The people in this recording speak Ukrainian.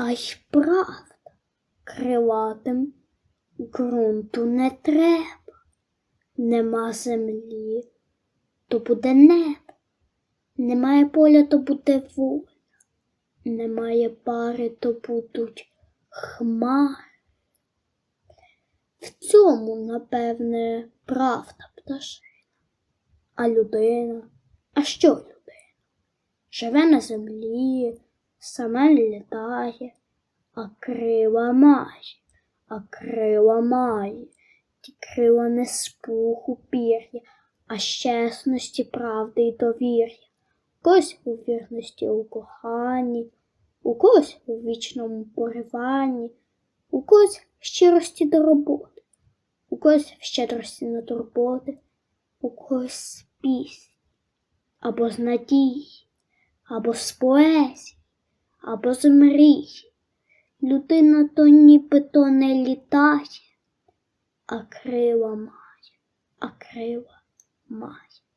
А й правда, крилатим ґрунту не треба. Нема землі, то буде небо. Немає поля, то буде воля. Немає пари, то будуть хмари. В цьому, напевне, правда пташина. А людина? А що людина? Живе на землі, сама літає, а крила має, а крила має. Ті крила не з пуху пір'я, а з чесності, правди й довір'я. У когось у вірності у коханні, у когось у вічному пориванні, у когось в щирості до роботи, у когось в щедрості на турботи, у когось з пісні, або з надії, або з поезії, або змрій. Людина то нібито не літає, а крила має, а крила має.